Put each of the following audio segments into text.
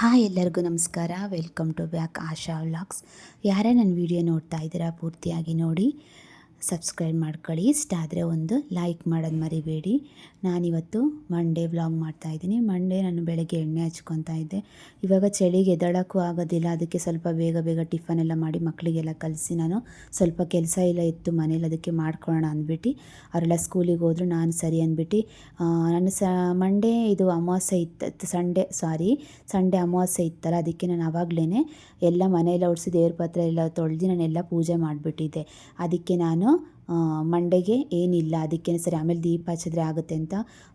Hi ಎಲ್ಲರಿಗೂ ನಮಸ್ಕಾರ. Welcome to back Asha vlogs ಯಾರೇ ನನ್ನ ವಿಡಿಯೋ ನೋಡ್ತಾ ಇದ್ದೀರಾ, ಪೂರ್ತಿಯಾಗಿ ನೋಡಿ. ಸಬ್ಸ್ಕ್ರೈಬ್ ಮಾಡ್ಕೊಳ್ಳಿ. ಇಷ್ಟ ಆದರೆ ಒಂದು ಲೈಕ್ ಮಾಡೋದು ಮರಿಬೇಡಿ. ನಾನಿವತ್ತು ಮಂಡೇ ವ್ಲಾಗ್ ಮಾಡ್ತಾಯಿದ್ದೀನಿ ಮಂಡೇ ನಾನು ಬೆಳಗ್ಗೆ ಎಣ್ಣೆ ಹಚ್ಕೊತಾ ಇದ್ದೆ. ಇವಾಗ ಚಳಿಗೆ ಎದ್ದಳಕ್ಕೂ ಆಗೋದಿಲ್ಲ. ಅದಕ್ಕೆ ಸ್ವಲ್ಪ ಬೇಗ ಬೇಗ ಟಿಫನ್ ಎಲ್ಲ ಮಾಡಿ ಮಕ್ಕಳಿಗೆಲ್ಲ ಕಲಿಸಿ ನಾನು ಸ್ವಲ್ಪ ಕೆಲಸ ಎಲ್ಲ ಇತ್ತು ಮನೇಲಿ, ಅದಕ್ಕೆ ಮಾಡ್ಕೊಳ್ಳೋಣ ಅಂದ್ಬಿಟ್ಟು. ಅವರೆಲ್ಲ ಸ್ಕೂಲಿಗೆ ಹೋದ್ರು, ನಾನು ಸರಿ ಅಂದ್ಬಿಟ್ಟು. ನಾನು ಸ ಮಂಡೇ ಇದು ಅಮಾವಾಸ್ಯೆ ಇತ್ತು ಸಂಡೇ ಸಾರಿ ಸಂಡೇ ಅಮಾವಾಸ್ಯೆ ಇತ್ತಲ್ಲ, ಅದಕ್ಕೆ ನಾನು ಆವಾಗಲೇ ಎಲ್ಲ ಮನೆಯೆಲ್ಲ ಒಡಿಸಿ ದೇವ್ರ ಪತ್ರ ಎಲ್ಲ ತೊಳೆದು ನಾನೆಲ್ಲ ಪೂಜೆ ಮಾಡಿಬಿಟ್ಟಿದ್ದೆ. ಅದಕ್ಕೆ ನಾನು ಮಂಡೆಗೆ ಏನಿಲ್ಲ ಅದಕ್ಕೆ ಸರಿ ಆಮೇಲೆ ದೀಪ ಹಚ್ಚಿದ್ರೆ ಆಗುತ್ತೆ ಅಂತ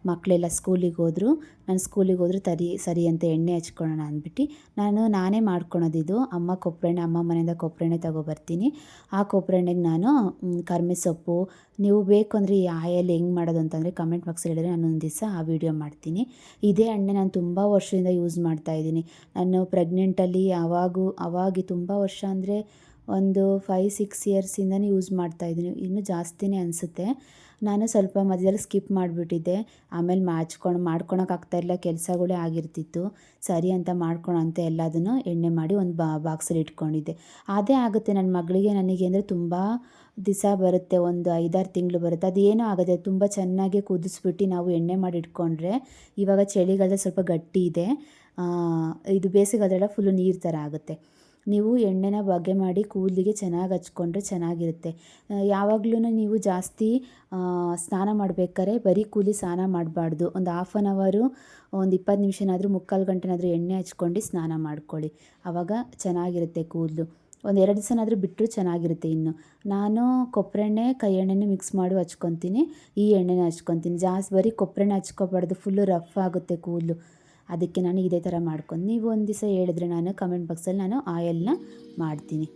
ಮಕ್ಕಳೆಲ್ಲ ಸ್ಕೂಲಿಗೆ ಹೋದರು. ನಾನು ಸ್ಕೂಲಿಗೆ ಹೋದ್ರೆ ತರಿ, ಸರಿ ಅಂತ ಎಣ್ಣೆ ಹಚ್ಕೊಳ್ಳೋಣ ಅಂದ್ಬಿಟ್ಟು ನಾನು ನಾನೇ ಮಾಡ್ಕೊಳೋದಿದು. ಅಮ್ಮ ಕೊಬ್ಬರೆಣ್ಣೆ, ಅಮ್ಮ ಮನೆಯಿಂದ ಕೊಬ್ಬರೆಣ್ಣೆ ತೊಗೊಬರ್ತೀನಿ. ಆ ಕೊಬ್ಬರೆಣ್ಣೆಗೆ ನಾನು ಕರ್ಮೆ ಸೊಪ್ಪು, ನೀವು ಬೇಕು ಅಂದರೆ ಈ ಆಯಲ್ಲಿ ಹೆಂಗೆ ಮಾಡೋದು ಅಂತಂದರೆ ಕಮೆಂಟ್ ಬಾಕ್ಸಲ್ಲಿ ಹೇಳಿದ್ರೆ ನಾನು ಒಂದು ದಿವಸ ಆ ವಿಡಿಯೋ ಮಾಡ್ತೀನಿ. ಇದೇ ಎಣ್ಣೆ ನಾನು ತುಂಬ ವರ್ಷದಿಂದ ಯೂಸ್ ಮಾಡ್ತಾ ಇದ್ದೀನಿ. ನಾನು ಪ್ರೆಗ್ನೆಂಟಲ್ಲಿ ಅವಾಗೂ ಅವಾಗಿ ತುಂಬ ವರ್ಷ ಅಂದರೆ ಒಂದು ಫೈವ್ ಸಿಕ್ಸ್ ಇಯರ್ಸಿಂದನೇ ಯೂಸ್ ಮಾಡ್ತಾ ಇದ್ದೀನಿ. ಇನ್ನೂ ಜಾಸ್ತಿನೇ ಅನಿಸುತ್ತೆ. ನಾನು ಸ್ವಲ್ಪ ಮಧ್ಯದಲ್ಲಿ ಸ್ಕಿಪ್ ಮಾಡಿಬಿಟ್ಟಿದ್ದೆ. ಆಮೇಲೆ ಮಾಡ್ಕೊಂಡು ಮಾಡ್ಕೊಳಕ್ಕಾಗ್ತಾಯಿಲ್ಲ ಕೆಲಸಗಳೇ ಆಗಿರ್ತಿತ್ತು. ಸರಿ ಅಂತ ಮಾಡ್ಕೊಳ ಅಂತ ಎಲ್ಲದನ್ನು ಎಣ್ಣೆ ಮಾಡಿ ಒಂದು ಬಾ ಬಾಕ್ಸಲ್ಲಿ ಇಟ್ಕೊಂಡಿದ್ದೆ. ಅದೇ ಆಗುತ್ತೆ ನನ್ನ ಮಗಳಿಗೆ ನನಗೆ ಅಂದರೆ ತುಂಬ ದಿವಸ ಬರುತ್ತೆ. ಒಂದು ಐದಾರು ತಿಂಗಳು ಬರುತ್ತೆ. ಅದೇನೂ ಆಗುತ್ತೆ ತುಂಬ ಚೆನ್ನಾಗಿ ಕುದಿಸ್ಬಿಟ್ಟು ನಾವು ಎಣ್ಣೆ ಮಾಡಿ ಇಟ್ಕೊಂಡ್ರೆ ಇವಾಗ ಚಳಿಗಾಲದಲ್ಲಿ ಸ್ವಲ್ಪ ಗಟ್ಟಿ ಇದೆ. ಇದು ಅದೆಲ್ಲ ಫುಲ್ಲು ನೀರು ಥರ ಆಗುತ್ತೆ. ನೀವು ಎಣ್ಣೆನ ಬಗೆ ಮಾಡಿ ಕೂದಲಿಗೆ ಚೆನ್ನಾಗಿ ಹಚ್ಕೊಂಡ್ರೆ ಚೆನ್ನಾಗಿರುತ್ತೆ. ಯಾವಾಗಲೂ ನೀವು ಜಾಸ್ತಿ ಸ್ನಾನ ಮಾಡ್ಬೇಕಾದ್ರೆ ಬರೀ ಕೂಲಿ ಸ್ನಾನ ಮಾಡಬಾರ್ದು. ಒಂದು ಹಾಫ್ ಆನ್ ಅವರು ಒಂದು ಇಪ್ಪತ್ತು ನಿಮಿಷನಾದರೂ, ಮುಕ್ಕಾಲು ಗಂಟೆನಾದರೂ ಎಣ್ಣೆ ಹಚ್ಕೊಂಡು ಸ್ನಾನ ಮಾಡ್ಕೊಳ್ಳಿ. ಆವಾಗ ಚೆನ್ನಾಗಿರುತ್ತೆ ಕೂದಲು. ಒಂದು ಎರಡು ದಿವಸನಾದರೂ ಬಿಟ್ಟರೂ ಚೆನ್ನಾಗಿರುತ್ತೆ ಇನ್ನು. ನಾನು ಕೊಬ್ಬರೆಣ್ಣೆ ಕೈ ಎಣ್ಣೆನೂ ಮಿಕ್ಸ್ ಮಾಡಿ ಹಚ್ಕೊತೀನಿ. ಈ ಎಣ್ಣೆನ ಹಚ್ಕೊತೀನಿ. ಜಾಸ್ತಿ ಬರೀ ಕೊಬ್ಬರೆಣ್ಣೆ ಹಚ್ಕೋಬಾರ್ದು. ಫುಲ್ಲು ರಫ್ ಆಗುತ್ತೆ ಕೂದಲು. ಅದಕ್ಕೆ ನಾನು ಇದೇ ಥರ ಮಾಡ್ಕೊಂಡು ನೀವು ಒಂದು ದಿವಸ ಹೇಳಿದ್ರೆ ನಾನು ಕಮೆಂಟ್ ಬಾಕ್ಸಲ್ಲಿ ನಾನು ಆಯಲ್ನ ಮಾಡ್ತೀನಿ.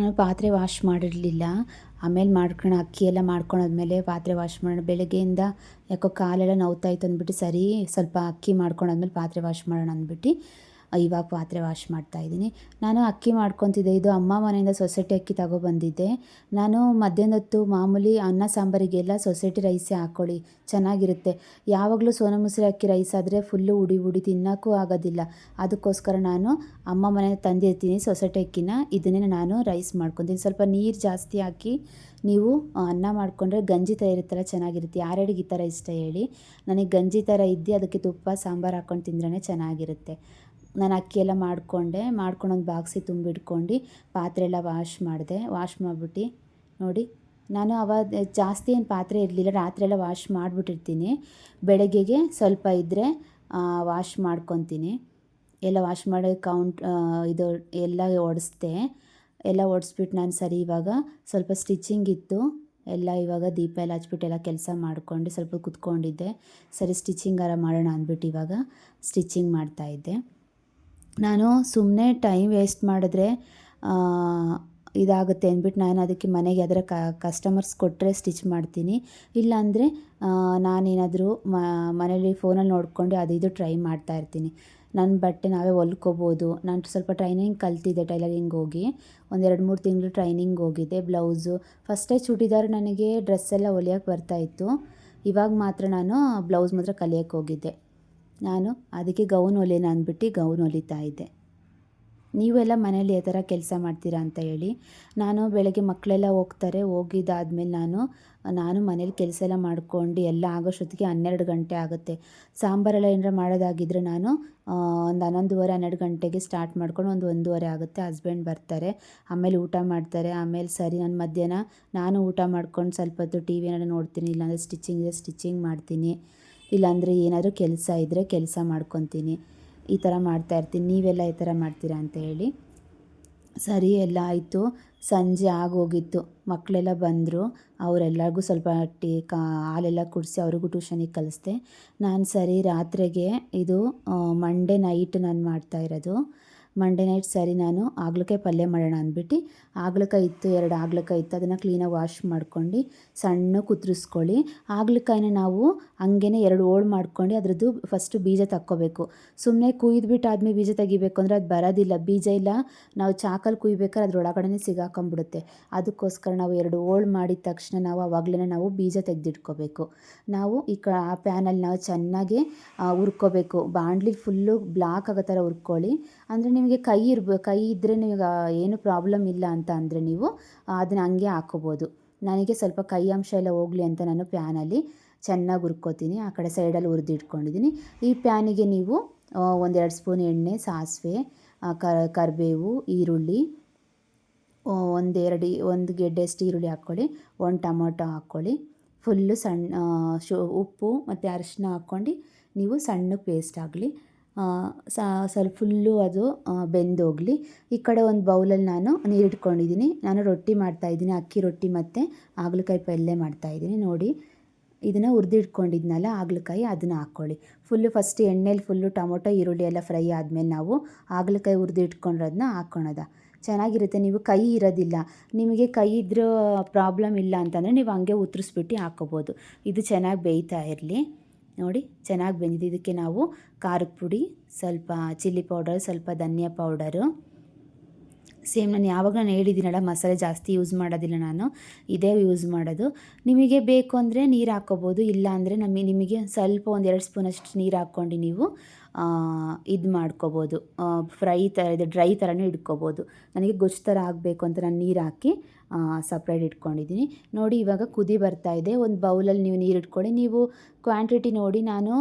ನಾನು ಪಾತ್ರೆ ವಾಶ್ ಮಾಡಿರಲಿಲ್ಲ. ಆಮೇಲೆ ಮಾಡ್ಕೊಂಡು ಅಕ್ಕಿ ಎಲ್ಲ ಮಾಡ್ಕೊಂಡಾದ್ಮೇಲೆ ಪಾತ್ರೆ ವಾಶ್ ಮಾಡೋಣ. ಬೆಳಗ್ಗೆಯಿಂದ ಯಾಕೋ ಕಾಲೆಲ್ಲ ನೋವ್ತಾಯಿತ್ತು ಅಂದ್ಬಿಟ್ಟು ಸರಿ, ಸ್ವಲ್ಪ ಅಕ್ಕಿ ಮಾಡ್ಕೊಂಡಾದ್ಮೇಲೆ ಪಾತ್ರೆ ವಾಶ್ ಮಾಡೋಣ ಅಂದ್ಬಿಟ್ಟು ಇವಾಗ ಪಾತ್ರೆ ವಾಶ್ ಮಾಡ್ತಾ ಇದ್ದೀನಿ. ನಾನು ಅಕ್ಕಿ ಮಾಡ್ಕೊತಿದ್ದೆ. ಇದು ಅಮ್ಮ ಮನೆಯಿಂದ ಸೊಸೈಟಿ ಅಕ್ಕಿ ತಗೊಬಂದಿದ್ದೆ. ನಾನು ಮಧ್ಯಾಹ್ನ ಹೊತ್ತು ಮಾಮೂಲಿ ಅನ್ನ ಸಾಂಬಾರಿಗೆಲ್ಲ ಸೊಸೈಟಿ ರೈಸೇ ಹಾಕ್ಕೊಳ್ಳಿ. ಚೆನ್ನಾಗಿರುತ್ತೆ. ಯಾವಾಗಲೂ ಸೋನಾ ಮಸೂರಿ ಅಕ್ಕಿ ರೈಸ್ ಆದರೆ ಫುಲ್ಲು ಉಡಿ ಉಡಿ ತಿನ್ನೋಕ್ಕೂ ಆಗೋದಿಲ್ಲ. ಅದಕ್ಕೋಸ್ಕರ ನಾನು ಅಮ್ಮ ಮನೆ ತಂದಿರ್ತೀನಿ ಸೊಸೈಟಿ ಅಕ್ಕಿನ. ಇದನ್ನೇ ನಾನು ರೈಸ್ ಮಾಡ್ಕೊತೀನಿ. ಸ್ವಲ್ಪ ನೀರು ಜಾಸ್ತಿ ಹಾಕಿ ನೀವು ಅನ್ನ ಮಾಡಿಕೊಂಡ್ರೆ ಗಂಜಿ ಥರ ಇರುತ್ತಲ್ಲ, ಚೆನ್ನಾಗಿರುತ್ತೆ. ಯಾರ್ಯಾರಿಗೆ ಈ ಥರ ಇಷ್ಟ ಹೇಳಿ. ನನಗೆ ಗಂಜಿ ಥರ ಇದ್ದು ಅದಕ್ಕೆ ತುಪ್ಪ, ಸಾಂಬಾರು ಹಾಕ್ಕೊಂಡು ತಿಂದ್ರೇ ಚೆನ್ನಾಗಿರುತ್ತೆ. ನಾನು ಅಕ್ಕಿ ಎಲ್ಲ ಮಾಡಿಕೊಂಡೆ ಮಾಡ್ಕೊಂಡು ಒಂದು ಬಾಕ್ಸಿಗೆ ತುಂಬಿಟ್ಕೊಂಡು ಪಾತ್ರೆ ಎಲ್ಲ ವಾಶ್ ಮಾಡಿದೆ. ವಾಶ್ ಮಾಡಿಬಿಟ್ಟು ನೋಡಿ, ನಾನು ಅವಾಗ ಜಾಸ್ತಿ ಏನು ಪಾತ್ರೆ ಇರಲಿಲ್ಲ, ರಾತ್ರಿ ಎಲ್ಲ ವಾಶ್ ಮಾಡಿಬಿಟ್ಟಿರ್ತೀನಿ. ಬೆಳಗ್ಗೆಗೆ ಸ್ವಲ್ಪ ಇದ್ದರೆ ವಾಶ್ ಮಾಡ್ಕೊತೀನಿ. ಎಲ್ಲ ವಾಶ್ ಮಾಡಿ ಕೌಂಟ್ ಇದು ಎಲ್ಲ ಒಡಿಸ್ದೆ. ಎಲ್ಲ ಒಡಿಸ್ಬಿಟ್ಟು ನಾನು ಸರಿ ಇವಾಗ ಸ್ವಲ್ಪ ಸ್ಟಿಚಿಂಗ್ ಇತ್ತು. ಎಲ್ಲ ಇವಾಗ ದೀಪ ಎಲ್ಲ ಹಚ್ಬಿಟ್ಟು ಎಲ್ಲ ಕೆಲಸ ಮಾಡಿಕೊಂಡು ಸ್ವಲ್ಪ ಕುತ್ಕೊಂಡಿದ್ದೆ. ಸರಿ, ಸ್ಟಿಚಿಂಗ್ ಸ್ಟಿಚಿಂಗಾರ ಮಾಡೋಣ ಅಂದ್ಬಿಟ್ಟು ಇವಾಗ ಸ್ಟಿಚಿಂಗ್ ಮಾಡ್ತಾಯಿದ್ದೆ ನಾನು ಸುಮ್ಮನೆ ಟೈಮ್ ವೇಸ್ಟ್ ಮಾಡಿದ್ರೆ ಇದಾಗುತ್ತೆ ಅಂದ್ಬಿಟ್ಟು ನಾನು ಅದಕ್ಕೆ ಮನೆಗೆ ಯಾವ್ದಾರ ಕಸ್ಟಮರ್ಸ್ ಕೊಟ್ಟರೆ ಸ್ಟಿಚ್ ಮಾಡ್ತೀನಿ. ಇಲ್ಲಾಂದರೆ ನಾನೇನಾದರೂ ಮನೇಲಿ ಫೋನಲ್ಲಿ ನೋಡ್ಕೊಂಡು ಅದು ಇದು ಟ್ರೈ ಮಾಡ್ತಾ ಇರ್ತೀನಿ. ನನ್ನ ಬಟ್ಟೆ ನಾವೇ ಹೊಲ್ಕೋಬೋದು. ನಾನು ಸ್ವಲ್ಪ ಟ್ರೈನಿಂಗ್ ಕಲ್ತಿದ್ದೆ ಟೈಲರಿಂಗ್ ಹೋಗಿ. ಒಂದೆರಡು ಮೂರು ತಿಂಗಳು ಟ್ರೈನಿಂಗ್ ಹೋಗಿದ್ದೆ ಬ್ಲೌಸು ಫಸ್ಟೇ ಚೂಡಿದಾರ್ ನನಗೆ ಡ್ರೆಸ್ಸೆಲ್ಲ ಹೊಲಿಯೋಕ್ಕೆ ಹೊಲಿಯೋಕೆ ಬರ್ತಾಯಿತ್ತು ಇವಾಗ ಮಾತ್ರ ನಾನು ಬ್ಲೌಸ್ ಮಾತ್ರ ಕಲಿಯೋಕ್ಕೆ ಹೋಗಿದ್ದೆ. ನಾನು ಅದಕ್ಕೆ ಗೌನ್ ಹೊಲಿಯೋಣ ಅಂದ್ಬಿಟ್ಟು ಗೌನ್ ಹೊಲಿತಾ ಇದ್ದೆ. ನೀವೆಲ್ಲ ಮನೇಲಿ ಯಾವ ಥರ ಕೆಲಸ ಮಾಡ್ತೀರಾ ಅಂತ ಹೇಳಿ ನಾನು ಬೆಳಗ್ಗೆ ಮಕ್ಕಳೆಲ್ಲ ಹೋಗ್ತಾರೆ, ಹೋಗಿದ್ದಾದ್ಮೇಲೆ ನಾನು ನಾನು ಮನೇಲಿ ಕೆಲಸ ಎಲ್ಲ ಮಾಡ್ಕೊಂಡು ಎಲ್ಲ ಆಗೋಷ್ಟೊತ್ತಿಗೆ ಹನ್ನೆರಡು ಗಂಟೆ ಆಗುತ್ತೆ. ಸಾಂಬಾರೆಲ್ಲ ಏನಾರ ಮಾಡೋದಾಗಿದ್ದರೆ ನಾನು ಒಂದು ಹನ್ನೊಂದುವರೆ, ಹನ್ನೆರಡು ಗಂಟೆಗೆ ಸ್ಟಾರ್ಟ್ ಮಾಡ್ಕೊಂಡು ಒಂದು ಒಂದೂವರೆ ಆಗುತ್ತೆ. ಹಸ್ಬೆಂಡ್ ಬರ್ತಾರೆ, ಆಮೇಲೆ ಊಟ ಮಾಡ್ತಾರೆ, ಆಮೇಲೆ ಸರಿ, ನಾನು ಮಧ್ಯಾಹ್ನ ನಾನು ಊಟ ಮಾಡ್ಕೊಂಡು ಸ್ವಲ್ಪ ಹೊತ್ತು ಟಿ ವಿ ಏನಾದ್ರು ನೋಡ್ತೀನಿ, ಇಲ್ಲಾಂದರೆ ಸ್ಟಿಚಿಂಗ್ ಸ್ಟಿಚಿಂಗ್ ಮಾಡ್ತೀನಿ. ಇಲ್ಲಾಂದರೆ ಏನಾದರೂ ಕೆಲಸ ಇದ್ದರೆ ಕೆಲಸ ಮಾಡ್ಕೊತೀನಿ. ಈ ಥರ ಮಾಡ್ತಾಯಿರ್ತೀನಿ ನೀವೆಲ್ಲ ಈ ಥರ ಮಾಡ್ತೀರಾ ಅಂತ ಹೇಳಿ. ಸರಿ, ಎಲ್ಲ ಆಯಿತು. ಸಂಜೆ ಆಗೋಗಿತ್ತು. ಮಕ್ಕಳೆಲ್ಲ ಬಂದರು. ಅವರೆಲ್ಲರಿಗೂ ಸ್ವಲ್ಪ ಟೀ, ಕಾ, ಹಾಲೆಲ್ಲ ಕುಡಿಸಿ ಅವ್ರಿಗೂ ಟ್ಯೂಷನಿಗೆ ಕಲಿಸ್ದೆ ನಾನು ಸರಿ, ರಾತ್ರಿಗೆ ಇದು ಮಂಡೇ ನೈಟ್ ನಾನು ಮಾಡ್ತಾಯಿರೋದು ಮಂಡೇ ನೈಟ್ ಸರಿ ನಾನು ಆಗ್ಲಕ್ಕೆ ಪಲ್ಯ ಮಾಡೋಣ ಅಂದ್ಬಿಟ್ಟು ಹಾಗಲಕಾಯಿ ಇತ್ತು, ಎರಡು ಹಾಗಲಕಾಯಿ ಇತ್ತು. ಅದನ್ನು ಕ್ಲೀನಾಗಿ ವಾಶ್ ಮಾಡ್ಕೊಂಡು ಸಣ್ಣ ಕುತ್ರಿಸ್ಕೊಳ್ಳಿ ಆಗ್ಲಕಾಯಿನ ನಾವು ಹಂಗೇ ಎರಡು ಹೋಳು ಮಾಡ್ಕೊಂಡು ಅದರದ್ದು ಫಸ್ಟು ಬೀಜ ತಕ್ಕೋಬೇಕು. ಸುಮ್ಮನೆ ಕುಯ್ದುಬಿಟ್ಟು ಆದಮೇಲೆ ಬೀಜ ತೆಗಿಬೇಕು ಅಂದರೆ ಅದು ಬರೋದಿಲ್ಲ. ಬೀಜ ಇಲ್ಲ, ನಾವು ಚಾಕಲ್ಲಿ ಕುಯ್ಬೇಕಾದ್ರೆ ಅದರೊಳಗಡೆ ಸಿಗಾಕೊಂಬಿಡುತ್ತೆ. ಅದಕ್ಕೋಸ್ಕರ ನಾವು ಎರಡು ಹೋಳು ಮಾಡಿದ ತಕ್ಷಣ ನಾವು ಆವಾಗಲೇ ನಾವು ಬೀಜ ತೆಗೆದಿಟ್ಕೋಬೇಕು. ನಾವು ಈ ಕ, ಆ ಪ್ಯಾನಲ್ಲಿ ನಾವು ಚೆನ್ನಾಗಿ ಹುರ್ಕೋಬೇಕು. ಬಾಂಡ್ಲಿ ಫುಲ್ಲು ಬ್ಲಾಕ್ ಆಗೋ ಥರ ಹುರ್ಕೊಳ್ಳಿ. ಅಂದರೆ ನಿಮಗೆ ಕೈ ಇರ್ಬ, ಕೈ ಇದ್ದರೆ ನಿಮಗೆ ಏನು ಪ್ರಾಬ್ಲಮ್ ಇಲ್ಲ ಅಂತ ಅಂದರೆ ನೀವು ಅದನ್ನ ಹಂಗೆ ಹಾಕೋಬೋದು. ನನಗೆ ಸ್ವಲ್ಪ ಕೈ ಅಂಶ ಎಲ್ಲ ಹೋಗಲಿ ಅಂತ ನಾನು ಪ್ಯಾನಲ್ಲಿ ಚೆನ್ನಾಗಿ ಹುರ್ಕೋತೀನಿ. ಆ ಕಡೆ ಸೈಡಲ್ಲಿ ಹುರಿದು ಇಟ್ಕೊಂಡಿದ್ದೀನಿ ಈ ಪ್ಯಾನಿಗೆ ನೀವು ಒಂದೆರಡು ಸ್ಪೂನ್ ಎಣ್ಣೆ, ಸಾಸಿವೆ ಕರಿಬೇವು, ಈರುಳ್ಳಿ ಒಂದೆರಡು, ಒಂದು ಗೆಡ್ಡೆಷ್ಟು ಈರುಳ್ಳಿ ಹಾಕ್ಕೊಳ್ಳಿ. ಒಂದು ಟೊಮೊಟೊ ಹಾಕ್ಕೊಳ್ಳಿ. ಫುಲ್ಲು ಸಣ್ಣ ಶು, ಉಪ್ಪು ಮತ್ತು ಅರಿಶಿನ ಹಾಕ್ಕೊಂಡು ನೀವು ಸಣ್ಣ ಪೇಸ್ಟ್ ಆಗಲಿ. ಸ್ವಲ್ಪ ಫುಲ್ಲು ಅದು ಬೆಂದೋಗಲಿ. ಈ ಕಡೆ ಒಂದು ಬೌಲಲ್ಲಿ ನಾನು ನೀರು ಇಟ್ಕೊಂಡಿದ್ದೀನಿ ನಾನು ರೊಟ್ಟಿ ಮಾಡ್ತಾಯಿದ್ದೀನಿ ಅಕ್ಕಿ ರೊಟ್ಟಿ ಮತ್ತು ಹಾಗಲಕಾಯಿ ಪಲ್ಯ ಮಾಡ್ತಾಯಿದ್ದೀನಿ ನೋಡಿ, ಇದನ್ನು ಹುರಿದಿಟ್ಕೊಂಡಿದ್ನಲ್ಲ, ಹಾಗಲಕಾಯಿ ಅದನ್ನು ಹಾಕ್ಕೊಳ್ಳಿ ಫುಲ್ಲು ಫಸ್ಟ್ ಎಣ್ಣೆಲಿ ಫುಲ್ಲು ಟೊಮೊಟೊ, ಈರುಳ್ಳಿ ಎಲ್ಲ ಫ್ರೈ ಆದಮೇಲೆ ನಾವು ಹಾಗಲಕಾಯಿ ಹುರಿದು ಇಟ್ಕೊಂಡಿರೋದನ್ನ ಹಾಕ್ಕೊಳೋದ ಚೆನ್ನಾಗಿರುತ್ತೆ, ನೀವು ಕೈ ಇರೋದಿಲ್ಲ. ನಿಮಗೆ ಕೈ ಇದ್ರೂ ಪ್ರಾಬ್ಲಮ್ ಇಲ್ಲ ಅಂತಂದರೆ ನೀವು ಹಂಗೆ ಉತ್ತರಿಸ್ಬಿಟ್ಟು ಹಾಕ್ಕೋಬೋದು ಇದು ಚೆನ್ನಾಗಿ ಬೇಯ್ತಾ ಇರಲಿ. ನೋಡಿ, ಚೆನ್ನಾಗಿ ಬೆಂದಿದೆ. ಇದಕ್ಕೆ ನಾವು ಖಾರದ ಪುಡಿ, ಸ್ವಲ್ಪ ಚಿಲ್ಲಿ ಪೌಡರ್, ಸ್ವಲ್ಪ ಧನಿಯಾ ಪೌಡರು. ಸೇಮ್ ನಾನು ಯಾವಾಗ ನಾನು ಹೇಳಿದ್ದೀನಲ್ಲ, ಮಸಾಲೆ ಜಾಸ್ತಿ ಯೂಸ್ ಮಾಡೋದಿಲ್ಲ ನಾನು, ಇದೇ ಯೂಸ್ ಮಾಡೋದು. ನಿಮಗೆ ಬೇಕು ಅಂದರೆ ನೀರು ಹಾಕ್ಕೋಬೋದು, ಇಲ್ಲ ಅಂದರೆ ನಮಗೆ ನಿಮಗೆ ಸ್ವಲ್ಪ ಒಂದು ಎರಡು ಸ್ಪೂನಷ್ಟು ನೀರು ಹಾಕ್ಕೊಂಡು ನೀವು ಇದು ಮಾಡ್ಕೋಬೋದು. ಫ್ರೈ ಥರ ಇದು, ಡ್ರೈ ಥರನೂ ಇಟ್ಕೋಬೋದು. ನನಗೆ ಗೊಜ್ಜು ಥರ ಆಗಬೇಕು ಅಂತ ನಾನು ನೀರು ಹಾಕಿ ಸಪ್ರೇಟ್ ಇಟ್ಕೊಂಡಿದ್ದೀನಿ. ನೋಡಿ, ಇವಾಗ ಕುದಿ ಬರ್ತಾ ಇದೆ. ಒಂದು ಬೌಲಲ್ಲಿ ನೀವು ನೀರು ಇಟ್ಕೊಳ್ಳಿ. ನೀವು ಕ್ವಾಂಟಿಟಿ ನೋಡಿ ನಾನು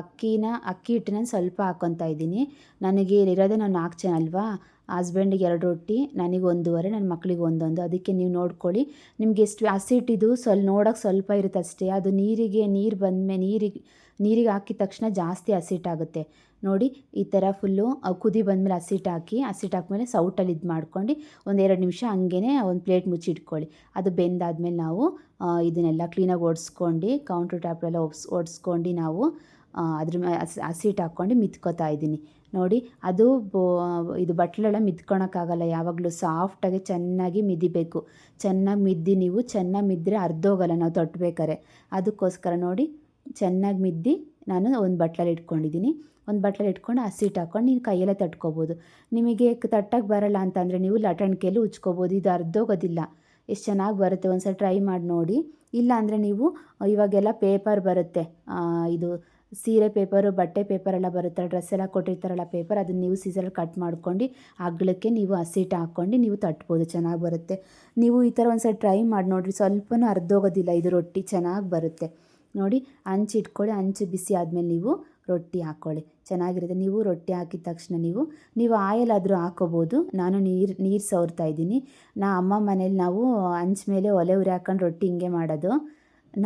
ಅಕ್ಕಿನ, ಅಕ್ಕಿ ಹಿಟ್ಟನ್ನ ಸ್ವಲ್ಪ ಹಾಕ್ಕೊತಾ ಇದ್ದೀನಿ. ನನಗೆ ಇರೋದೇ ನಾನು ನಾಲ್ಕು ಜನ ಅಲ್ವಾ? ಹಸ್ಬೆಂಡಿಗೆ ಎರಡು ರೊಟ್ಟಿ, ನನಗೆ ಒಂದೂವರೆ, ನನ್ನ ಮಕ್ಕಳಿಗೆ ಒಂದೊಂದು. ಅದಕ್ಕೆ ನೀವು ನೋಡ್ಕೊಳ್ಳಿ. ನಿಮ್ಗೆ ಎಷ್ಟು ಹಸಿಟ್ಟಿದ್ದು ಸ್ವಲ್ಪ ನೋಡೋಕೆ ಸ್ವಲ್ಪ ಇರುತ್ತೆ ಅಷ್ಟೇ. ಅದು ನೀರಿಗೆ, ನೀರು ಬಂದಮೇಲೆ ನೀರಿಗೆ ನೀರಿಗೆ ಹಾಕಿದ ತಕ್ಷಣ ಜಾಸ್ತಿ ಹಸಿಟ್ಟಾಗುತ್ತೆ ನೋಡಿ, ಈ ಥರ ಫುಲ್ಲು ಕುದಿ ಬಂದಮೇಲೆ ಹಸಿಟ್ಟು ಹಾಕಿ ಹಸಿಟ್ಟು ಹಾಕಿದ್ಮೇಲೆ ಸೌಟಲ್ಲಿ ಇದು ಮಾಡ್ಕೊಂಡು ಒಂದು ಎರಡು ನಿಮಿಷ ಹಂಗೇ ಒಂದು ಪ್ಲೇಟ್ ಮುಚ್ಚಿಟ್ಕೊಳ್ಳಿ ಅದು ಬೆಂದಾದ್ಮೇಲೆ ನಾವು ಇದನ್ನೆಲ್ಲ ಕ್ಲೀನಾಗಿ ಒಡ್ಸ್ಕೊಂಡು ಕೌಂಟ್ರ್ ಟಾಪೆಲ್ಲ ಒಬ್ಸ್ ಒಡ್ಸ್ಕೊಂಡು ನಾವು ಅದ್ರ ಹಸಿಟ್ಟು ಹಾಕ್ಕೊಂಡು ಮಿತ್ಕೋತಾ ಇದ್ದೀನಿ. ನೋಡಿ, ಅದು ಇದು ಬಟ್ಲೆಲ್ಲ ಮಿದ್ಕೊಳಕ್ಕಾಗಲ್ಲ. ಯಾವಾಗಲೂ ಸಾಫ್ಟಾಗಿ ಚೆನ್ನಾಗಿ ಮಿದಿಬೇಕು. ಚೆನ್ನಾಗಿ ಮಿದ್ದಿ ನೀವು, ಚೆನ್ನಾಗಿ ಮಿದ್ದರೆ ಅರ್ಧೋಗಲ್ಲ ನಾವು ತೊಟ್ಟಬೇಕಾರೆ ಅದಕ್ಕೋಸ್ಕರ ನೋಡಿ, ಚೆನ್ನಾಗಿ ಮಿದ್ದಿ ನಾನು ಒಂದು ಬಟ್ಲಲ್ಲಿ ಇಟ್ಕೊಂಡಿದ್ದೀನಿ. ಒಂದು ಬಟ್ಲಲ್ಲಿ ಇಟ್ಕೊಂಡು ಹಸಿಟ್ಟು ಹಾಕ್ಕೊಂಡು ನೀವು ಕೈಯಲ್ಲೇ ತಟ್ಕೋಬೋದು. ನಿಮಗೆ ತಟ್ಟಕ್ಕೆ ಬರಲ್ಲ ಅಂತಂದರೆ ನೀವು ಲಟಣಿಕೆಯಲ್ಲಿ ಉಚ್ಕೋಬೋದು ಇದು ಅರ್ಧೋಗೋದಿಲ್ಲ. ಎಷ್ಟು ಚೆನ್ನಾಗಿ ಬರುತ್ತೆ? ಒಂದು ಸಲ ಟ್ರೈ ಮಾಡಿ ನೋಡಿ. ಇಲ್ಲ ಅಂದರೆ ನೀವು ಇವಾಗೆಲ್ಲ ಪೇಪರ್ ಬರುತ್ತೆ. ಇದು ಸೀರೆ ಪೇಪರು, ಬಟ್ಟೆ ಪೇಪರೆಲ್ಲ ಬರುತ್ತಲ್ಲ ಡ್ರೆಸ್ ಎಲ್ಲ ಕೊಟ್ಟಿರ್ತಾರಲ್ಲ ಪೇಪರ್ ಅದನ್ನು ನೀವು ಸೀಸಲ್ ಕಟ್ ಮಾಡ್ಕೊಂಡು ಅಗ್ಲಕ್ಕೆ ನೀವು ಹಸಿಟ್ಟು ಹಾಕ್ಕೊಂಡು ನೀವು ತಟ್ಬೋದು, ಚೆನ್ನಾಗಿ ಬರುತ್ತೆ. ನೀವು ಈ ಥರ ಒಂದು ಟ್ರೈ ಮಾಡಿ ನೋಡಿರಿ, ಸ್ವಲ್ಪನೂ ಅರ್ಧೋಗೋದಿಲ್ಲ ಇದು ರೊಟ್ಟಿ ಚೆನ್ನಾಗಿ ಬರುತ್ತೆ. ನೋಡಿ ಹಂಚು ಇಟ್ಕೊಳ್ಳಿ ಹಂಚು ಬಿಸಿ ಆದಮೇಲೆ ನೀವು ರೊಟ್ಟಿ ಹಾಕ್ಕೊಳ್ಳಿ, ಚೆನ್ನಾಗಿರುತ್ತೆ. ನೀವು ರೊಟ್ಟಿ ಹಾಕಿದ ತಕ್ಷಣ ನೀವು ನೀವು ಆಯಲ್ ಆದರೂ ಹಾಕೋಬೋದು. ನಾನು ನೀರು ನೀರು ಸವರ್ತಾ ಇದ್ದೀನಿ. ನಾ ಅಮ್ಮ ಮನೇಲಿ ನಾವು ಹಂಚ್ ಮೇಲೆ ಒಲೆ ಉರಿ ಹಾಕೊಂಡು ರೊಟ್ಟಿ ಹಿಂಗೆ ಮಾಡೋದು.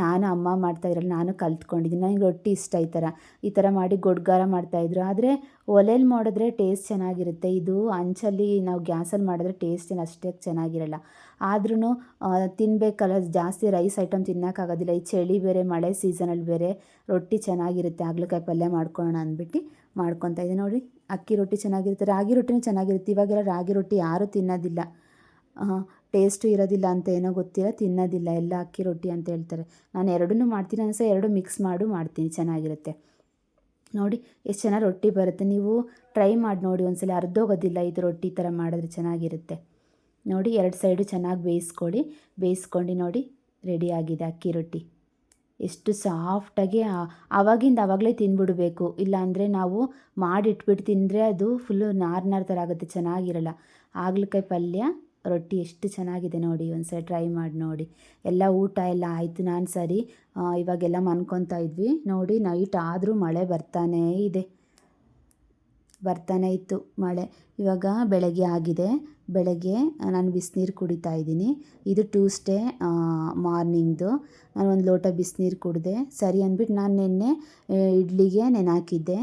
ನಾನು ಅಮ್ಮ ಮಾಡ್ತಾಯಿದ್ರಲ್ಲ ನಾನು ಕಲ್ತ್ಕೊಂಡಿದ್ದೀನಿ. ನನಗೆ ರೊಟ್ಟಿ ಇಷ್ಟ ಈ ಥರ. ಈ ಥರ ಮಾಡಿ ಗೊಡ್ಗಾರ ಮಾಡ್ತಾಯಿದ್ರು ಆದರೆ ಒಲೆಯಲ್ಲಿ ಮಾಡಿದ್ರೆ ಟೇಸ್ಟ್ ಚೆನ್ನಾಗಿರುತ್ತೆ. ಇದು ಅಂಚಲ್ಲಿ ನಾವು ಗ್ಯಾಸಲ್ಲಿ ಮಾಡಿದ್ರೆ ಟೇಸ್ಟ್ ಏನು ಅಷ್ಟೇ ಚೆನ್ನಾಗಿರಲ್ಲ. ಆದ್ರೂ ತಿನ್ನಬೇಕಲ್ಲ ಜಾಸ್ತಿ ರೈಸ್ ಐಟಮ್ ತಿನ್ನೋಕ್ಕಾಗೋದಿಲ್ಲ. ಈ ಚಳಿ ಬೇರೆ, ಮಳೆ ಸೀಸನಲ್ಲಿ ಬೇರೆ ರೊಟ್ಟಿ ಚೆನ್ನಾಗಿರುತ್ತೆ. ಹಾಗಲಕಾಯಿ ಪಲ್ಯ ಮಾಡ್ಕೊಳ್ಳೋಣ ಅಂದ್ಬಿಟ್ಟು ಮಾಡ್ಕೊತಾ ಇದ್ದೀನಿ ನೋಡಿ, ಅಕ್ಕಿ ರೊಟ್ಟಿ ಚೆನ್ನಾಗಿರುತ್ತೆ, ರಾಗಿ ರೊಟ್ಟಿನೂ ಚೆನ್ನಾಗಿರುತ್ತೆ. ಇವಾಗೆಲ್ಲ ರಾಗಿ ರೊಟ್ಟಿ ಯಾರೂ ತಿನ್ನೋದಿಲ್ಲ. ಟೇಸ್ಟು ಇರೋದಿಲ್ಲ ಅಂತ ಏನೋ ಗೊತ್ತಿಲ್ಲ, ತಿನ್ನೋದಿಲ್ಲ, ಎಲ್ಲ ಅಕ್ಕಿ ರೊಟ್ಟಿ ಅಂತ ಹೇಳ್ತಾರೆ. ನಾನು ಎರಡನ್ನೂ ಮಾಡ್ತೀನಿ ಅನ್ಸ ಎರಡು ಮಿಕ್ಸ್ ಮಾಡು, ಮಾಡ್ತೀನಿ, ಚೆನ್ನಾಗಿರುತ್ತೆ. ನೋಡಿ, ಎಷ್ಟು ಚೆನ್ನಾಗಿ ರೊಟ್ಟಿ ಬರುತ್ತೆ. ನೀವು ಟ್ರೈ ಮಾಡಿ ನೋಡಿ, ಒಂದ್ಸಲ ಅರ್ಧೋಗೋದಿಲ್ಲ ಇದು ರೊಟ್ಟಿ ಥರ ಮಾಡಿದ್ರೆ ಚೆನ್ನಾಗಿರುತ್ತೆ. ನೋಡಿ, ಎರಡು ಸೈಡು ಚೆನ್ನಾಗಿ ಬೇಯಿಸ್ಕೊಡಿ ಬೇಯಿಸ್ಕೊಂಡು ನೋಡಿ ರೆಡಿ ಆಗಿದೆ ಅಕ್ಕಿ ರೊಟ್ಟಿ. ಎಷ್ಟು ಸಾಫ್ಟಾಗಿ ಆವಾಗಿಂದ ಆವಾಗಲೇ ತಿಂದ್ಬಿಡಬೇಕು ಇಲ್ಲಾಂದರೆ ನಾವು ಮಾಡಿಟ್ಬಿಟ್ಟು ತಿಂದರೆ ಅದು ಫುಲ್ಲು ನಾರ್ನಾರ್ ನಾರು ಥರ ಆಗುತ್ತೆ, ಚೆನ್ನಾಗಿರಲ್ಲ. ಹಾಗಲಕಾಯಿ ಪಲ್ಯ. ರೊಟ್ಟಿ ಎಷ್ಟು ಚೆನ್ನಾಗಿದೆ ನೋಡಿ, ಒಂದ್ಸಲ ಟ್ರೈ ಮಾಡಿ ನೋಡಿ. ಎಲ್ಲ ಊಟ ಎಲ್ಲ ಆಯಿತು. ನಾನು ಸರಿ ಇವಾಗೆಲ್ಲ ಮನ್ಕೊತಾ ಇದ್ವಿ. ನೋಡಿ ನೈಟ್ ಆದರೂ ಮಳೆ ಬರ್ತಾನೇ ಇದೆ. ಬರ್ತಾನೆ ಇತ್ತು ಮಳೆ. ಇವಾಗ ಬೆಳಗ್ಗೆ ಆಗಿದೆ. ಬೆಳಗ್ಗೆ ನಾನು ಬಿಸಿನೀರು ಕುಡಿತಾ ಇದ್ದೀನಿ. ಇದು ಟ್ಯೂಸ್ಡೇ ಮಾರ್ನಿಂಗ್ದು ನಾನು ಒಂದು ಲೋಟ ಬಿಸಿನೀರು ಕುಡಿದೆ. ಸರಿ ಅಂದ್ಬಿಟ್ಟು ನಾನು ನಿನ್ನೆ ಇಡ್ಲಿಗೆ ನೆನೆ ಹಾಕಿದ್ದೆ.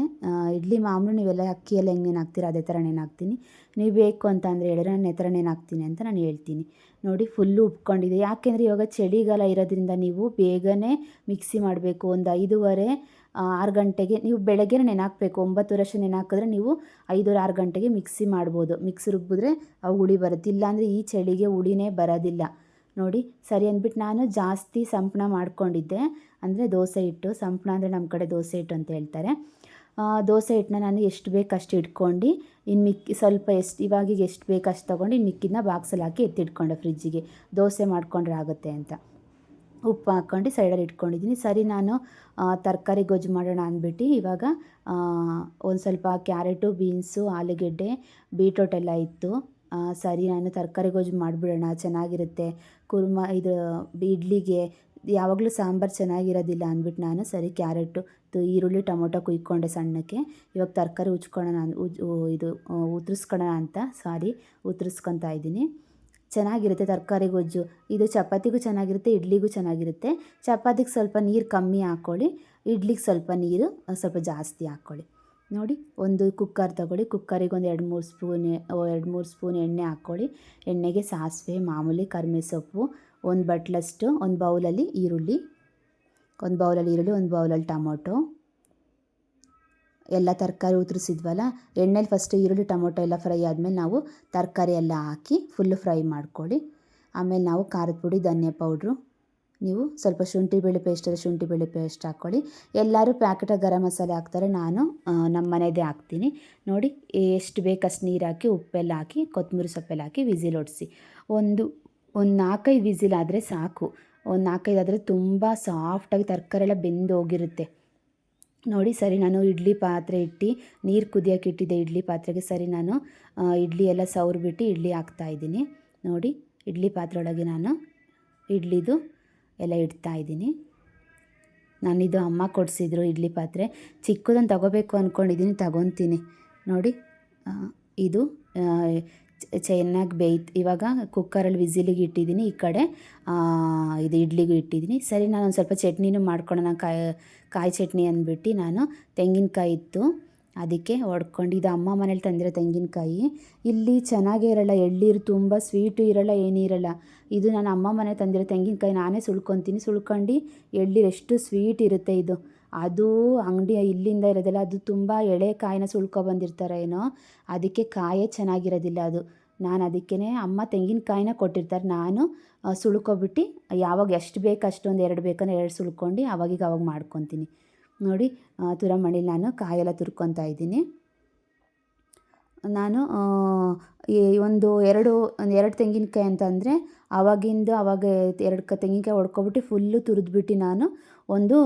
ಇಡ್ಲಿ ಮಾಮೂಲಿ ನೀವೆಲ್ಲ ಅಕ್ಕಿಯಲ್ಲಿ ಹೆಂಗೆ ನೆನೆ ಹಾಕ್ತೀರ? ಅದೇ ಥರ ನೆನೆ ಹಾಕ್ತೀನಿ. ನೀವು ಬೇಕು ಅಂತ ಅಂದರೆ ಹೇಳಿದ್ರೆ ನಾನು ಥರ ನೆನೆ ಹಾಕ್ತೀನಿ ಅಂತ ನಾನು ಹೇಳ್ತೀನಿ. ನೋಡಿ ಫುಲ್ಲು ಉಪ್ಕೊಂಡಿದೆ. ಯಾಕೆಂದರೆ ಇವಾಗ ಚಳಿಗಾಲ ಇರೋದ್ರಿಂದ ನೀವು ಬೇಗನೆ ಮಿಕ್ಸಿ ಮಾಡಬೇಕು. ಒಂದು ಐದೂವರೆ ಆರು ಗಂಟೆಗೆ ನೀವು ಬೆಳಗ್ಗೆ ನೆನೆ ಹಾಕಬೇಕು ಒಂಬತ್ತು ವರ್ಷ ನೆನೆ ಹಾಕಿದ್ರೆ ನೀವು ಐದೂವರೆ, ಆರು ಗಂಟೆಗೆ ಮಿಕ್ಸಿ ಮಾಡ್ಬೋದು. ಮಿಕ್ಸಿ ರುಬ್ಬಿದ್ರೆ ಅವು ಹುಳಿ ಬರುತ್ತೆ. ಇಲ್ಲಾಂದರೆ ಈ ಚಳಿಗೆ ಹುಳಿನೇ ಬರೋದಿಲ್ಲ. ನೋಡಿ, ಸರಿ ಅಂದ್ಬಿಟ್ಟು ನಾನು ಜಾಸ್ತಿ ಸಂಪಣ ಮಾಡ್ಕೊಂಡಿದ್ದೆ. ಅಂದರೆ ದೋಸೆ ಹಿಟ್ಟು ಸಂಪಣ ಅಂದರೆ ನಮ್ಮ ಕಡೆ ದೋಸೆ ಹಿಟ್ಟು ಅಂತ ಹೇಳ್ತಾರೆ. ದೋಸೆ ಹಿಟ್ಟನ್ನ ನಾನು ಎಷ್ಟು ಬೇಕು ಅಷ್ಟು ಇಟ್ಕೊಂಡು, ಇನ್ನು ಮಿಕ್ಕಿ, ಸ್ವಲ್ಪ ಎಷ್ಟು, ಇವಾಗಿಗೆ ಎಷ್ಟು ಬೇಕು ಅಷ್ಟು ತೊಗೊಂಡು ಇನ್ನು ಮಿಕ್ಕಿನ ಬಾಕ್ಸಲ್ಲಿ ಹಾಕಿ ಎತ್ತಿಟ್ಕೊಂಡೆ ಫ್ರಿಜ್ಜಿಗೆ ದೋಸೆ ಮಾಡಿಕೊಂಡ್ರೆ ಆಗುತ್ತೆ ಅಂತ. ಉಪ್ಪು ಹಾಕ್ಕೊಂಡು ಸೈಡಲ್ಲಿ ಇಟ್ಕೊಂಡಿದ್ದೀನಿ. ಸರಿ, ನಾನು ತರಕಾರಿ ಗೊಜ್ಜು ಮಾಡೋಣ ಅಂದ್ಬಿಟ್ಟು ಇವಾಗ ಒಂದು ಸ್ವಲ್ಪ ಕ್ಯಾರೆಟು, ಬೀನ್ಸು, ಆಲೂಗೆಡ್ಡೆ, ಬೀಟ್ರೋಟ್ ಎಲ್ಲ ಇತ್ತು. ಸರಿ, ನಾನು ತರಕಾರಿ ಗೊಜ್ಜು ಮಾಡಿಬಿಡೋಣ, ಚೆನ್ನಾಗಿರುತ್ತೆ. ಕುರ್ಮ, ಇದು, ಇಡ್ಲಿಗೆ ಯಾವಾಗಲೂ ಸಾಂಬಾರು ಚೆನ್ನಾಗಿರೋದಿಲ್ಲ ಅಂದ್ಬಿಟ್ಟು ನಾನು ಸರಿ ಕ್ಯಾರೆಟು ಈರುಳ್ಳಿ, ಟೊಮೊಟೊ ಕುಯ್ಕೊಂಡೆ ಸಣ್ಣಕ್ಕೆ. ಇವಾಗ ತರಕಾರಿ ಉಚ್ಕೊಳ್ಳೋಣ ಇದು ಉತ್ತರಿಸ್ಕೊಳ್ಳೋಣ ಅಂತ ಸಾರಿ ಉತ್ತರಿಸ್ಕೊತಾ ಇದ್ದೀನಿ. ಚೆನ್ನಾಗಿರುತ್ತೆ, ತರಕಾರಿ ಗೊಜ್ಜು. ಇದು ಚಪಾತಿಗೂ ಚೆನ್ನಾಗಿರುತ್ತೆ, ಇಡ್ಲಿಗೂ ಚೆನ್ನಾಗಿರುತ್ತೆ. ಚಪಾತಿಗೆ ಸ್ವಲ್ಪ ನೀರು ಕಮ್ಮಿ ಹಾಕ್ಕೊಳ್ಳಿ ಇಡ್ಲಿಗೆ ಸ್ವಲ್ಪ ನೀರು ಸ್ವಲ್ಪ ಜಾಸ್ತಿ ಹಾಕ್ಕೊಳ್ಳಿ ನೋಡಿ, ಒಂದು ಕುಕ್ಕರ್ ತಗೊಳ್ಳಿ. ಕುಕ್ಕರಿಗೆ ಒಂದು ಎರಡು ಮೂರು ಸ್ಪೂನ್ ಎರಡು ಮೂರು ಸ್ಪೂನ್ ಎಣ್ಣೆ ಹಾಕ್ಕೊಳ್ಳಿ ಎಣ್ಣೆಗೆ ಸಾಸಿವೆ, ಮಾಮೂಲಿ ಕರಿಮೆ ಸೊಪ್ಪು, ಒಂದು ಬಟ್ಲಷ್ಟು, ಒಂದು ಬೌಲಲ್ಲಿ ಈರುಳ್ಳಿ, ಒಂದು ಬೌಲಲ್ಲಿ ಈರುಳ್ಳಿ, ಒಂದು ಬೌಲಲ್ಲಿ ಟೊಮೊಟೊ. ಎಲ್ಲ ತರಕಾರಿ ಉದುರಿಸಿದ್ವಲ್ಲ, ಎಣ್ಣೆಲಿ ಫಸ್ಟ್ ಈರುಳ್ಳಿ, ಟೊಮೊಟೊ ಎಲ್ಲ ಫ್ರೈ ಆದಮೇಲೆ ನಾವು ತರಕಾರಿ ಎಲ್ಲ ಹಾಕಿ ಫುಲ್ಲು ಫ್ರೈ ಮಾಡ್ಕೊಳ್ಳಿ. ಆಮೇಲೆ ನಾವು ಖಾರದ ಪುಡಿ, ಧನಿಯಾ ಪೌಡ್ರು ನೀವು ಸ್ವಲ್ಪ ಶುಂಠಿ ಬೆಳ್ಳುಳ್ಳಿ ಪೇಸ್ಟ್ ಇದೆ ಶುಂಠಿ ಬೆಳ್ಳುಳ್ಳಿ ಪೇಸ್ಟ್ ಹಾಕ್ಕೊಳ್ಳಿ ಎಲ್ಲರೂ ಪ್ಯಾಕೆಟಾಗಿ ಗರಂ ಮಸಾಲೆ ಹಾಕ್ತಾರೆ, ನಾನು ನಮ್ಮ ಮನೆಯದೇ ಹಾಕ್ತೀನಿ. ನೋಡಿ, ಎಷ್ಟು ಬೇಕಷ್ಟು ನೀರು ಹಾಕಿ, ಉಪ್ಪೆಲ್ಲ ಹಾಕಿ, ಕೊತ್ತಂಬರಿ ಸೊಪ್ಪೆಲ್ಲ ಹಾಕಿ ವಿಸಿಲ್ ಒಡಿಸಿ. ಒಂದು ಒಂದು ನಾಲ್ಕೈದು ವಿಸಿಲ್ ಆದರೆ ಸಾಕು. ಒಂದು ನಾಲ್ಕೈದು ಆದರೆ ತುಂಬ ಸಾಫ್ಟಾಗಿ ತರಕಾರಿ ಎಲ್ಲ ಬೆಂದು ಹೋಗಿರುತ್ತೆ. ನೋಡಿ, ಸರಿ, ನಾನು ಇಡ್ಲಿ ಪಾತ್ರೆ ಇಟ್ಟು ನೀರು ಕುದಿಯೋಕೆ ಇಟ್ಟಿದ್ದೆ ಇಡ್ಲಿ ಪಾತ್ರೆಗೆ. ಸರಿ, ನಾನು ಇಡ್ಲಿ ಎಲ್ಲ ಸವ್ರಿಬಿಟ್ಟು ಇಡ್ಲಿ ಹಾಕ್ತಾ ಇದ್ದೀನಿ. ನೋಡಿ, ಇಡ್ಲಿ ಪಾತ್ರೆ ಒಳಗೆ ನಾನು ಇಡ್ಲಿದು ಎಲ್ಲ ಇಡ್ತಾ ಇದ್ದೀನಿ. ನಾನಿದು ಅಮ್ಮ ಕೊಡಿಸಿದ್ರು ಇಡ್ಲಿ ಪಾತ್ರೆ. ಚಿಕ್ಕದನ್ನು ತಗೋಬೇಕು ಅಂದ್ಕೊಂಡಿದ್ದೀನಿ ತಗೊತೀನಿ. ನೋಡಿ ಇದು ಚೆನ್ನಾಗಿ ಬೇಯ್ತು ಇವಾಗ ಕುಕ್ಕರಲ್ಲಿ ವಿಸಿಲಿಗೆ ಇಟ್ಟಿದ್ದೀನಿ ಈ ಕಡೆ. ಇದು ಇಡ್ಲಿಗೂ ಇಟ್ಟಿದ್ದೀನಿ. ಸರಿ ನಾನು ಒಂದು ಸ್ವಲ್ಪ ಚಟ್ನಿನೂ ಮಾಡ್ಕೊಳ್ಳೋಣ ಕಾಯಿ ಕಾಯಿ ಚಟ್ನಿ ಅಂದ್ಬಿಟ್ಟು ನಾನು ತೆಂಗಿನಕಾಯಿ ಇತ್ತು. ಅದಕ್ಕೆ ಹೊಡ್ಕೊಂಡು ಇದು ಅಮ್ಮ ಮನೇಲಿ ತಂದಿರೋ ತೆಂಗಿನಕಾಯಿ. ಇಲ್ಲಿ ಚೆನ್ನಾಗೇ ಇರಲ್ಲ. ಎಳ್ಳೀರು ತುಂಬ ಸ್ವೀಟು ಇರಲ್ಲ, ಏನೂ ಇರಲ್ಲ. ಇದು ನಾನು ಅಮ್ಮ ಮನೆ ತಂದಿರೋ ತೆಂಗಿನಕಾಯಿ. ನಾನೇ ಸುಳ್ಕೊತೀನಿ. ಸುಳ್ಕೊಂಡು ಎಳ್ಳೀರು ಎಷ್ಟು ಸ್ವೀಟ್ ಇರುತ್ತೆ ಇದು. ಅದು ಅಂಗಡಿ ಇಲ್ಲಿಂದ ಇರೋದಲ್ಲ. ಅದು ತುಂಬ ಎಳೆ ಕಾಯಿನ ಸುಳ್ಕೊ ಬಂದಿರ್ತಾರೆ ಏನೋ. ಅದಕ್ಕೆ ಕಾಯೇ ಚೆನ್ನಾಗಿರೋದಿಲ್ಲ ಅದು. ನಾನು ಅದಕ್ಕೇ ಅಮ್ಮ ತೆಂಗಿನಕಾಯಿನ ಕೊಟ್ಟಿರ್ತಾರೆ. ನಾನು ಸುಳ್ಕೊಬಿಟ್ಟು ಯಾವಾಗ ಎಷ್ಟು ಬೇಕು ಅಷ್ಟೊಂದು ಎರಡು ಬೇಕಂದ್ರೆ ಎರಡು ಸುಳ್ಕೊಂಡು ಅವಾಗಿಗೆ ಅವಾಗ ಮಾಡ್ಕೊತೀನಿ. ನೋಡಿ ತುರಮಣಿಲಿ ನಾನು ಕಾಯೆಲ್ಲ ತುರ್ಕೊತಾ ಇದ್ದೀನಿ. ನಾನು ಈ ಒಂದು ಎರಡು ಒಂದು ಎರಡು ತೆಂಗಿನಕಾಯಿ ಅಂತಂದರೆ ಆವಾಗಿಂದು ಅವಾಗ ಎರಡು ಕ, ತೆಂಗಿನಕಾಯಿ ಹೊಡ್ಕೊಬಿಟ್ಟು ಫುಲ್ಲು ತುರಿದ್ಬಿಟ್ಟು ನಾನು ಒಂದು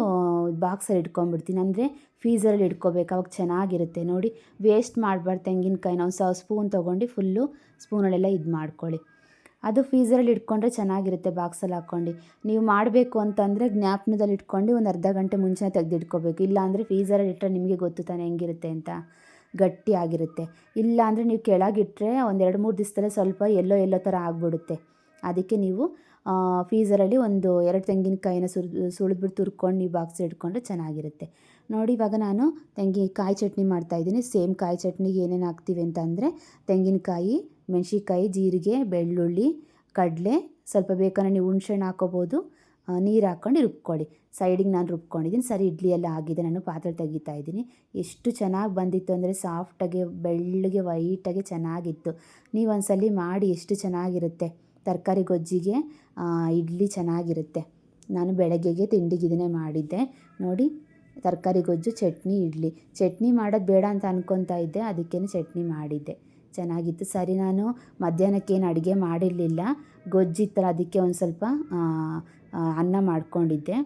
ಬಾಕ್ಸಲ್ಲಿ ಇಟ್ಕೊಂಡ್ಬಿಡ್ತೀನಿ. ಅಂದರೆ ಫೀಸರಲ್ಲಿ ಇಟ್ಕೋಬೇಕು, ಅವಾಗ ಚೆನ್ನಾಗಿರುತ್ತೆ. ನೋಡಿ, ವೇಸ್ಟ್ ಮಾಡಬಾರ್ದು ತೆಂಗಿನಕಾಯಿನ ಒಂದು ಸಾವಿರ ಸ್ಪೂನ್ ತೊಗೊಂಡು ಫುಲ್ಲು ಸ್ಪೂನಲ್ಲೆಲ್ಲ ಇದು ಮಾಡ್ಕೊಳ್ಳಿ. ಅದು ಫೀಸರಲ್ಲಿ ಇಟ್ಕೊಂಡ್ರೆ ಚೆನ್ನಾಗಿರುತ್ತೆ ಬಾಕ್ಸಲ್ಲಿ ಹಾಕ್ಕೊಂಡು. ನೀವು ಮಾಡಬೇಕು ಅಂತಂದರೆ ಜ್ಞಾಪನದಲ್ಲಿ ಇಟ್ಕೊಂಡು ಒಂದು ಅರ್ಧ ಗಂಟೆ ಮುಂಚೆನೇ ತೆಗೆದಿಟ್ಕೋಬೇಕು. ಇಲ್ಲಾಂದರೆ ಫೀಸರಲ್ಲಿ ಇಟ್ಟರೆ ನಿಮಗೆ ಗೊತ್ತು ತಾನೆ ಹೆಂಗಿರುತ್ತೆ ಅಂತ. ಗಟ್ಟಿಯಾಗಿರುತ್ತೆ ಇಲ್ಲಾಂದರೆ ನೀವು ಕೆಳಗಿಟ್ಟರೆ ಒಂದೆರಡು ಮೂರು ದಿವಸದಲ್ಲೇ ಸ್ವಲ್ಪ ಎಲ್ಲೋ ಎಲ್ಲೋ ಥರ ಆಗಿಬಿಡುತ್ತೆ. ಅದಕ್ಕೆ ನೀವು ಫೀಝರಲ್ಲಿ ಒಂದು ಎರಡು ತೆಂಗಿನಕಾಯಿನ ಸುರಿದು ಸುಳಿದ್ಬಿಟ್ಟು ತುರ್ಕೊಂಡು ನೀವು ಬಾಕ್ಸ್ ಇಟ್ಕೊಂಡ್ರೆ ಚೆನ್ನಾಗಿರುತ್ತೆ. ನೋಡಿ, ಇವಾಗ ನಾನು ತೆಂಗಿ, ಕಾಯಿ ಚಟ್ನಿ ಮಾಡ್ತಾಯಿದ್ದೀನಿ ಸೇಮ್ ಕಾಯಿ ಚಟ್ನಿಗೆ ಏನೇನು ಹಾಕ್ತೀವಿ ಅಂತ ಅಂದರೆ ತೆಂಗಿನಕಾಯಿ, ಮೆಣಸಿನ್ಕಾಯಿ, ಜೀರಿಗೆ, ಬೆಳ್ಳುಳ್ಳಿ, ಕಡಲೆ, ಸ್ವಲ್ಪ ಬೇಕಾದ್ರೆ ನೀವು ಹುಣ್ಸೆಹಣ್ಣು ಹಾಕೋಬೋದು. ನೀರು ಹಾಕ್ಕೊಂಡು ರುಬ್ಕೊಳ್ಳಿ. ಸೈಡಿಗೆ ನಾನು ರುಬ್ಕೊಂಡಿದ್ದೀನಿ. ಸರಿ, ಇಡ್ಲಿ ಎಲ್ಲ ಆಗಿದೆ. ನಾನು ಪಾತ್ರೆ ತೆಗಿತಾ ಇದ್ದೀನಿ. ಎಷ್ಟು ಚೆನ್ನಾಗಿ ಬಂದಿತ್ತು ಅಂದರೆ ಸಾಫ್ಟಾಗಿ ಬೆಳ್ಳಗೆ ವೈಟಾಗಿ ಚೆನ್ನಾಗಿತ್ತು. ನೀವು ಒಂದ್ಸಲ ಮಾಡಿ, ಎಷ್ಟು ಚೆನ್ನಾಗಿರುತ್ತೆ. ತರಕಾರಿ ಗೊಜ್ಜಿಗೆ ಇಡ್ಲಿ ಚೆನ್ನಾಗಿರುತ್ತೆ. ನಾನು ಬೆಳಗ್ಗೆಗೆ ತಿಂಡಿಗೆ ಇದನ್ನೇ ಮಾಡಿದ್ದೆ. ನೋಡಿ, ತರಕಾರಿ ಗೊಜ್ಜು, ಚಟ್ನಿ, ಇಡ್ಲಿ. ಚಟ್ನಿ ಮಾಡೋದು ಬೇಡ ಅಂತ ಅನ್ಕೊತಾ ಇದ್ದೆ ಅದಕ್ಕೇ ಚಟ್ನಿ ಮಾಡಿದ್ದೆ. ಚೆನ್ನಾಗಿತ್ತು. ಸರಿ, ನಾನು ಮಧ್ಯಾಹ್ನಕ್ಕೇನು ಅಡುಗೆ ಮಾಡಿರಲಿಲ್ಲ. ಗೊಜ್ಜಿತ್ತಲ್ಲ ಅದಕ್ಕೆ ಒಂದು ಸ್ವಲ್ಪ ಅನ್ನ ಮಾಡ್ಕೊಂಡಿದ್ದೆ.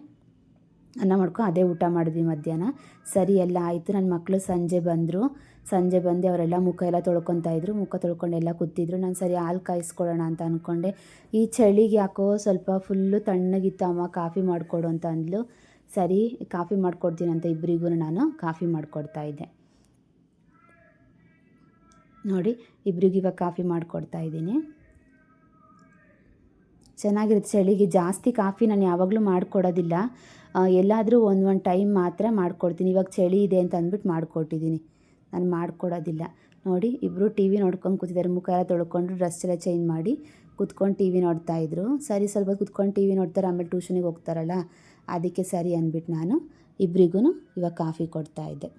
ಅನ್ನ ಮಾಡ್ಕೊಂಡು ಅದೇ ಊಟ ಮಾಡಿದ್ವಿ ಮಧ್ಯಾಹ್ನ. ಸರಿ, ಎಲ್ಲ ಆಯಿತು. ನನ್ನ ಮಕ್ಕಳು ಸಂಜೆ ಬಂದರು. ಸಂಜೆ ಬಂದು ಅವರೆಲ್ಲ ಮುಖ ಎಲ್ಲ ತೊಳ್ಕೊತಾ ಇದ್ರು. ಮುಖ ತೊಳ್ಕೊಂಡು ಎಲ್ಲ ಕೂತಿದ್ರು. ನಾನು ಸರಿ, ಹಾಲು ಕಾಯಿಸ್ಕೊಳ್ಳೋಣ ಅಂತ ಅಂದ್ಕೊಂಡೆ ಈ ಚಳಿಗೆ ಯಾಕೋ ಸ್ವಲ್ಪ ಫುಲ್ಲು ತಣ್ಣಗಿತ್ತು ಅಮ್ಮ ಕಾಫಿ ಮಾಡಿಕೊಡು ಅಂತ ಅಂದ್ಲು. ಸರಿ, ಕಾಫಿ ಮಾಡಿಕೊಡ್ತೀನಿ ಅಂತ ಇಬ್ಬರಿಗೂ ನಾನು ಕಾಫಿ ಮಾಡಿಕೊಡ್ತಾ ಇದ್ದೆ. ನೋಡಿ ಇಬ್ಬರಿಗೂ ಇವಾಗ ಕಾಫಿ ಮಾಡಿಕೊಡ್ತಾ ಇದ್ದೀನಿ. ಚೆನ್ನಾಗಿರುತ್ತೆ. ಚಳಿಗೆ ಜಾಸ್ತಿ ಕಾಫಿ ನಾನು ಯಾವಾಗಲೂ ಮಾಡಿಕೊಡೋದಿಲ್ಲ. ಎಲ್ಲಾದರೂ ಒಂದು ಒಂದು ಟೈಮ್ ಮಾತ್ರ ಮಾಡಿಕೊಡ್ತೀನಿ. ಇವಾಗ ಚಳಿ ಇದೆ ಅಂತ ಅಂದ್ಬಿಟ್ಟು ಮಾಡಿಕೊಟ್ಟಿದ್ದೀನಿ. ನಾನು ಮಾಡಿಕೊಡೋದಿಲ್ಲ. ನೋಡಿ ಇಬ್ಬರು ಟಿ ವಿ ನೋಡ್ಕೊಂಡು ಕೂತಿದ್ದಾರೆ. ಮುಖ ಎಲ್ಲ ತೊಳ್ಕೊಂಡು ಡ್ರೆಸ್ ಎಲ್ಲ ಚೇಂಜ್ ಮಾಡಿ ಕುತ್ಕೊಂಡು ಟಿ ವಿ ನೋಡ್ತಾಯಿದ್ರು ಸರಿ, ಸ್ವಲ್ಪ ಕುತ್ಕೊಂಡು ಟಿ ವಿ ನೋಡ್ತಾರೆ, ಆಮೇಲೆ ಟ್ಯೂಷನಿಗೆ ಹೋಗ್ತಾರಲ್ಲ, ಅದಕ್ಕೆ ಸರಿ ಅಂದ್ಬಿಟ್ಟು ನಾನು ಇಬ್ಬರಿಗೂ ಇವಾಗ ಕಾಫಿ ಕೊಡ್ತಾಯಿದ್ದೆ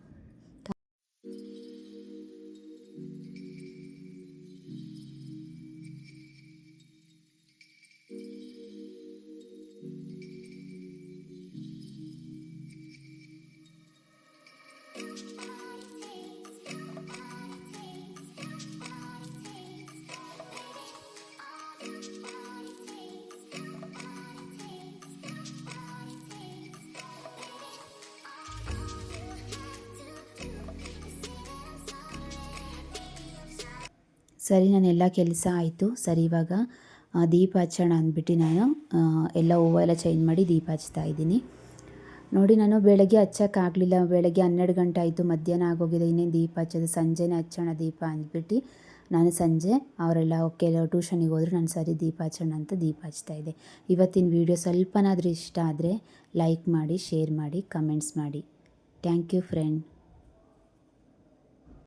ಸರಿ ನಾನು ಎಲ್ಲ ಕೆಲಸ ಆಯಿತು. ಸರಿ, ಇವಾಗ ದೀಪ ಹಚ್ಚೋಣ ಅಂದ್ಬಿಟ್ಟು ನಾನು ಎಲ್ಲ ಹೂವು ಎಲ್ಲ ಚೇಂಜ್ ಮಾಡಿ ದೀಪ ಹಚ್ತಾ ಇದ್ದೀನಿ. ನೋಡಿ, ನಾನು ಬೆಳಗ್ಗೆ ಹಚ್ಚೋಕ್ಕಾಗಲಿಲ್ಲ ಬೆಳಗ್ಗೆ ಹನ್ನೆರಡು ಗಂಟೆ ಆಯಿತು. ಮಧ್ಯಾಹ್ನ ಆಗೋಗಿದೆ. ಇನ್ನೇನು ದೀಪ ಹಚ್ಚೋದು? ಸಂಜೆನೇ ಹಚ್ಚೋಣ ದೀಪ ಅಂದ್ಬಿಟ್ಟು ನಾನು ಸಂಜೆ ಅವರೆಲ್ಲ ಓಕೆ ಟ್ಯೂಷನಿಗೆ ಹೋದ್ರು. ನಾನು ಸರಿ, ದೀಪ ಹಚ್ಚೋಣ ಅಂತ ದೀಪ ಹಚ್ತಾ ಇದ್ದೆ. ಇವತ್ತಿನ ವೀಡಿಯೋ ಸ್ವಲ್ಪನಾದರೂ ಇಷ್ಟ ಆದರೆ ಲೈಕ್ ಮಾಡಿ, ಶೇರ್ ಮಾಡಿ, ಕಮೆಂಟ್ಸ್ ಮಾಡಿ. Thank you friend.